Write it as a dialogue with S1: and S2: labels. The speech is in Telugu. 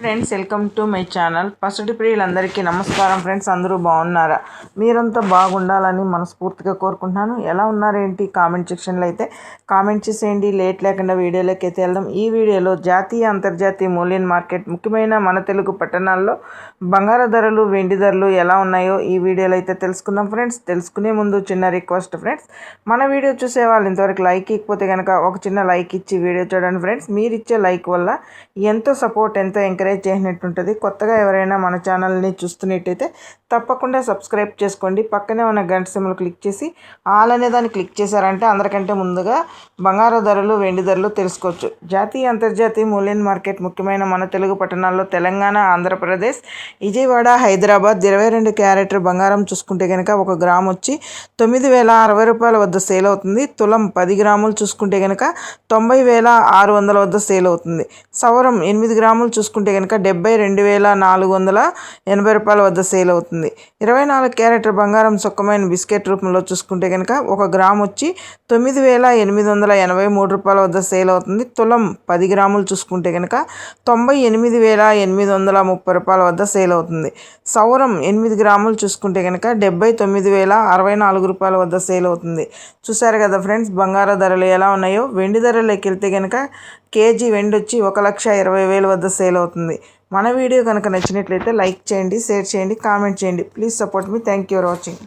S1: Friends welcome to my channel. First ప్రియులందరికీ నమస్కారం ఫ్రెండ్స్ అందరూ బాగున్నారా? మీరంతా బాగుండాలని మనస్ఫూర్తిగా కోరుకుంటున్నాను. ఎలా ఉన్నారేంటి? కామెంట్ సెక్షన్లో అయితే కామెంట్ చేసేయండి. లేట్ లేకుండా వీడియోలోకి అయితే వెళ్దాం. ఈ వీడియోలో జాతీయ అంతర్జాతీయ మూల్యం మార్కెట్ ముఖ్యమైన మన తెలుగు పట్టణాల్లో బంగారు ధరలు వెండి ధరలు ఎలా ఉన్నాయో ఈ వీడియోలో అయితే తెలుసుకుందాం ఫ్రెండ్స్. తెలుసుకునే ముందు చిన్న రిక్వెస్ట్ ఫ్రెండ్స్. మన వీడియో చూసే వాళ్ళు ఇంతవరకు లైక్ ఇకపోతే కనుక ఒక చిన్న లైక్ ఇచ్చి వీడియో చూడండి ఫ్రెండ్స్. మీరు ఇచ్చే లైక్ వల్ల ఎంతో సపోర్ట్ ఎంతో ఎంకరేజ్ ఎంకరేజ్ చేసినట్టు ఉంటుంది కొత్తగా ఎవరైనా మన ఛానల్ని చూస్తున్నట్టయితే తప్పకుండా సబ్స్క్రైబ్ చేసుకోండి. పక్కనే ఉన్న గంట సిమ్లు క్లిక్ చేసి ఆల్ అనే దాన్ని క్లిక్ చేశారంటే అందరికంటే ముందుగా బంగారు ధరలు వెండి ధరలు తెలుసుకోవచ్చు. జాతీయ అంతర్జాతీయ మూల్యం మార్కెట్ ముఖ్యమైన మన తెలుగు పట్టణాల్లో తెలంగాణ ఆంధ్రప్రదేశ్ విజయవాడ హైదరాబాద్ ఇరవై రెండు క్యారెట్ బంగారం చూసుకుంటే కనుక ఒక గ్రామ్ వచ్చి తొమ్మిది వేల అరవై రూపాయల వద్ద సేల్ అవుతుంది. తులం పది గ్రాములు చూసుకుంటే కనుక తొంభై వేల ఆరు వందల వద్ద సేల్ అవుతుంది. సవరం ఎనిమిది గ్రాములు చూసుకుంటే కనుక డెబ్బై రెండు వేల నాలుగు వందల ఎనభై రూపాయల వద్ద సేల్ అవుతుంది. ఇరవై నాలుగు క్యారెట్ల బంగారం సుఖమైన బిస్కెట్ రూపంలో చూసుకుంటే కనుక ఒక గ్రామ్ వచ్చి తొమ్మిది వేల ఎనిమిది వందల ఎనభై మూడు రూపాయల వద్ద సేల్ అవుతుంది. తులం పది గ్రాములు చూసుకుంటే కనుక తొంభై ఎనిమిది వేల ఎనిమిది వందల ముప్పై రూపాయల వద్ద సేల్ అవుతుంది. సౌరం ఎనిమిది గ్రాములు చూసుకుంటే కనుక డెబ్బై తొమ్మిది వేల అరవై నాలుగు రూపాయల వద్ద సేల్ అవుతుంది. చూసారు కదా ఫ్రెండ్స్ బంగారు ధరలు ఎలా ఉన్నాయో? వెండి ధరలోకి వెళ్తే కనుక కేజీ వెండి వచ్చి ఒక లక్ష ఇరవై వేల వద్ద సేల్ అవుతుంది. మన వీడియో కనుక నచ్చినట్లయితే లైక్ చేయండి షేర్ చేయండి కామెంట్ చేయండి. ప్లీజ్ సపోర్ట్ మీ థ్యాంక్ యూ ఫర్ వాచింగ్